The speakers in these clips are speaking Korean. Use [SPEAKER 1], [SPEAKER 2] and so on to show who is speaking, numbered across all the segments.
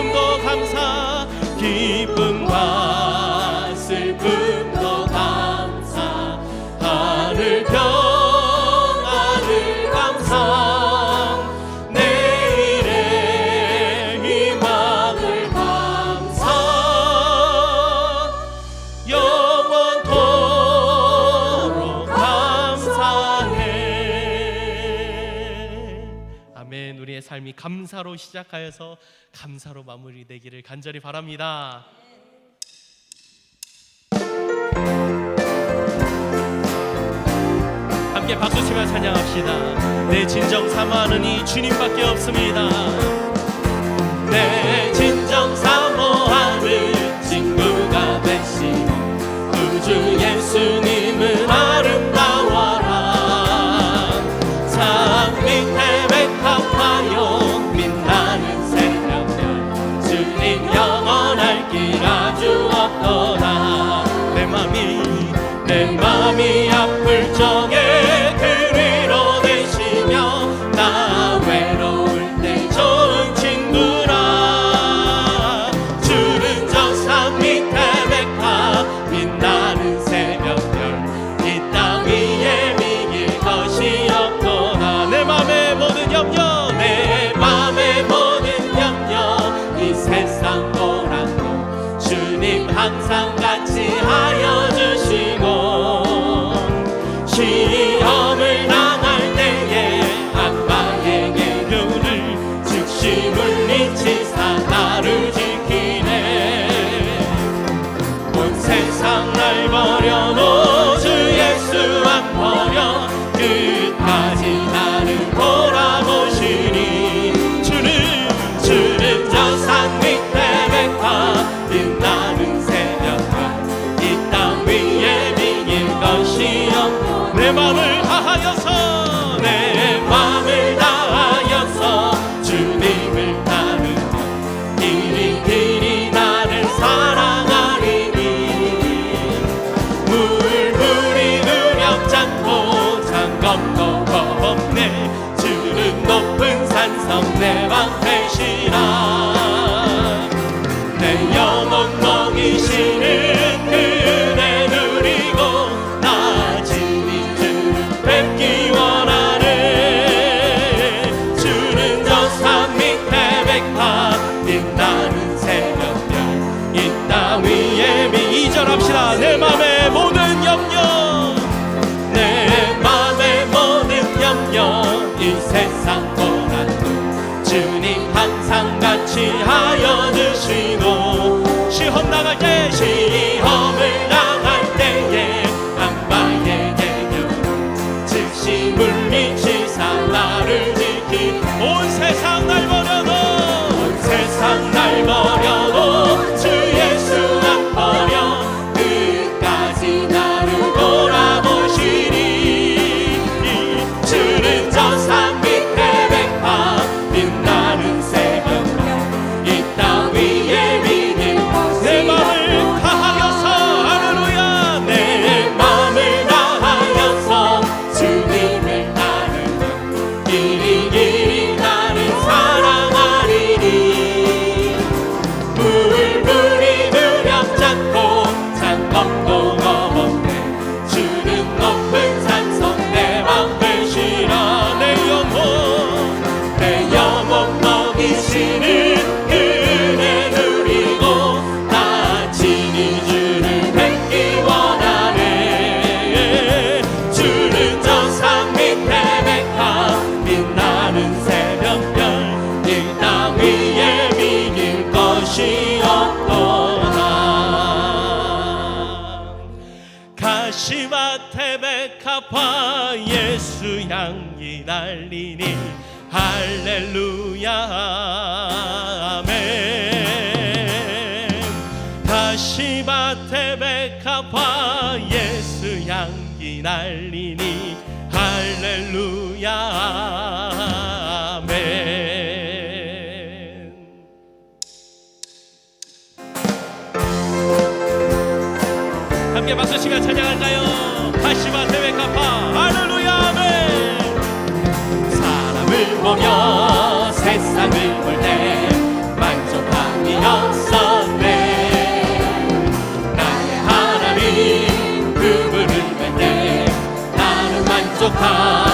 [SPEAKER 1] 조금 더 감사로 시작하여서 감사로 마무리되기를 간절히 바랍니다. 함께 박수치며 찬양합시다. 내 진정 사모하느니 주님밖에 없습니다. 내 진정 사모하는 친구가 되신 우주 예수님. 사람같이 하여 Emmanuel. 지하여 주시 아파 예수 향기 날리니. 할렐루야. 아멘. 다시 밭에 백합화 예수 향기 날리니. 함께 박수치며 찬양할까요? 다시마 세베카파 할렐루야 아멘. 사람을 보며 세상을 볼 때 만족함이 없었네. 나의 하나님 그분을 뵐때 나는 만족함.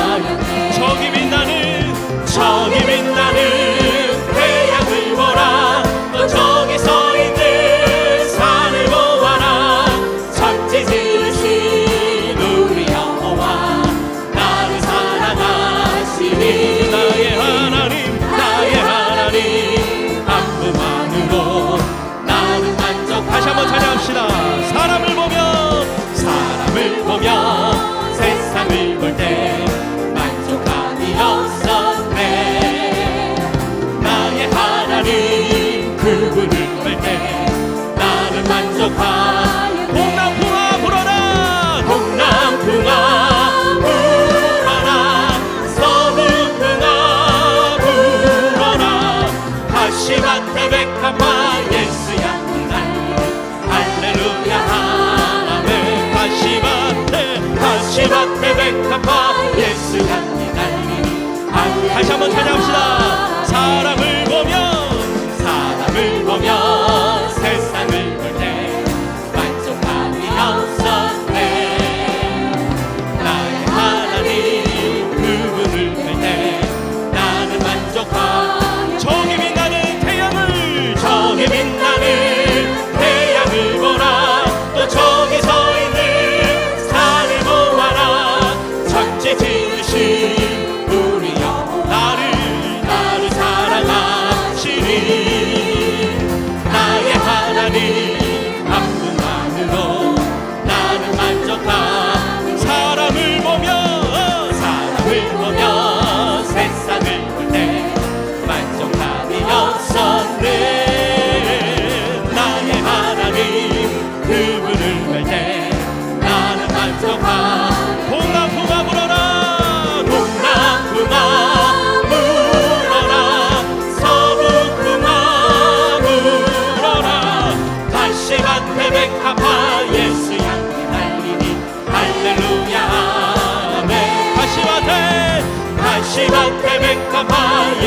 [SPEAKER 1] acabar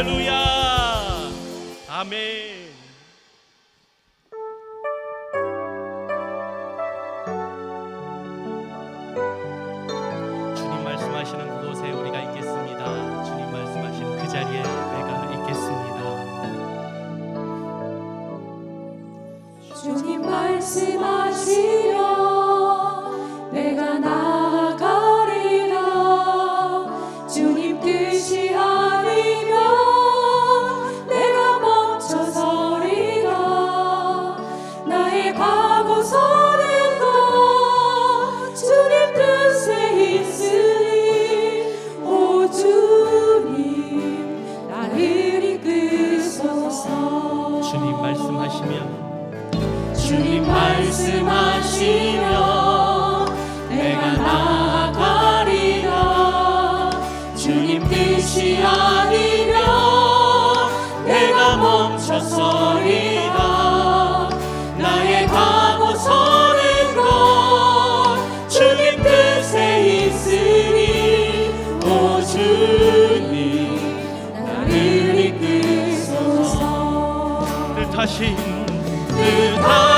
[SPEAKER 1] 할렐루야. 아멘. 하신 그 다.